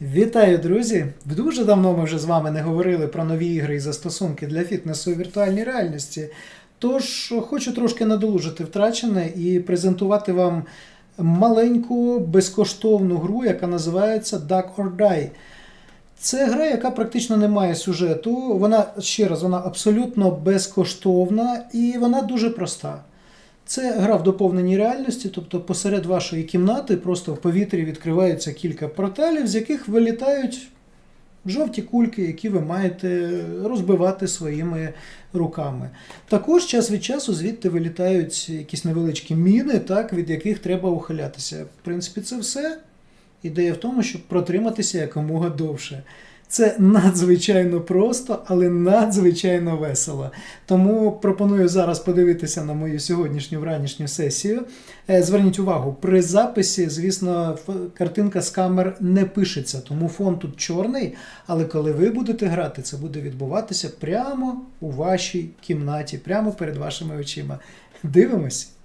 Вітаю, друзі! Дуже давно ми вже з вами не говорили про нові ігри і застосунки для фітнесу у віртуальній реальності. Тож хочу трошки надолужити втрачене і презентувати вам маленьку безкоштовну гру, яка називається Duck or Die. Це гра, яка практично не має сюжету. Вона ще раз, вона абсолютно безкоштовна і вона дуже проста. Це гра в доповненій реальності, тобто посеред вашої кімнати просто в повітрі відкриваються кілька порталів, з яких вилітають жовті кульки, які ви маєте розбивати своїми руками. Також час від часу звідти вилітають якісь невеличкі міни, так, від яких треба ухилятися. В принципі, це все. Ідея в тому, щоб протриматися якомога довше. Це надзвичайно просто, але надзвичайно весело. Тому пропоную зараз подивитися на мою сьогоднішню вранішню сесію. Е, Зверніть увагу, при записі, звісно, картинка з камер не пишеться, тому фон тут чорний. Але коли ви будете грати, це буде відбуватися прямо у вашій кімнаті, прямо перед вашими очима. Дивимось.